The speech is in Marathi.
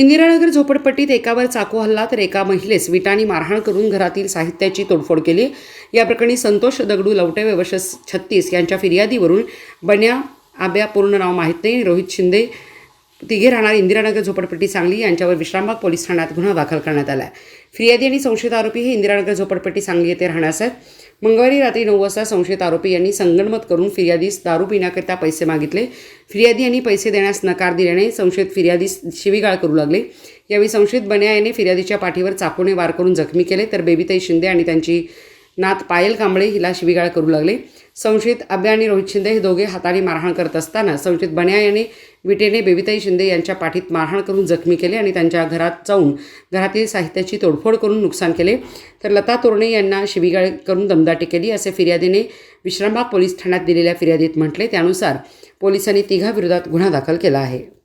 इंदिरानगर झोपडपट्टीत एकावर चाकू हल्ला तर एका महिलेस विटाणी मारहाण करून घरातील साहित्याची तोडफोड केली. या प्रकरणी संतोष दगडू लवटे व्यवश छत्तीस यांच्या फिर्यादीवरून बन्या आब्या पूर्ण नाव माहीत नाही. रोहित शिंदे तिघे राहणार इंदिरानगर झोपडपट्टी सांगली यांच्यावर विश्रामबाग पोलीस ठाण्यात गुन्हा दाखल करण्यात आला आहे फिर्यादी आणि संशयित आरोपी हे इंदिरानगर झोपडपट्टी सांगली येथे राहण्यास आहेत मंगळवारी रात्री नऊ वाजता संशयित आरोपी यांनी संगणमत करून फिर्यादीस दारू पिण्याकरिता पैसे मागितले. फिर्यादी यांनी पैसे देण्यास नकार दिल्याने संशयित फिर्यादीस शिवीगाळ करू लागले. यावेळी संशयित बन्या याने फिर्यादीच्या पाठीवर चाकूने वार करून जखमी केले. तर बेबीताई शिंदे आणि त्यांची नात पायल कांबळे हिला शिवीगाळ करू लागले. संशयित अभ्या आणि रोहित शिंदे हे दोघे हाताने मारहाण करत असताना संशयित बन्या याने विटेने बेबीताई शिंदे यांच्या पाठीत मारहाण करून जखमी केले आणि त्यांच्या घरात जाऊन घरातील साहित्याची तोडफोड करून नुकसान केले. तर लता तोरणे यांना शिवीगाळ करून दमदाटी केली असे फिर्यादीने विश्रामबाग पोलीस ठाण्यात दिलेल्या फिर्यादीत म्हटले. त्यानुसार पोलिसांनी तिघाविरोधात गुन्हा दाखल केला आहे.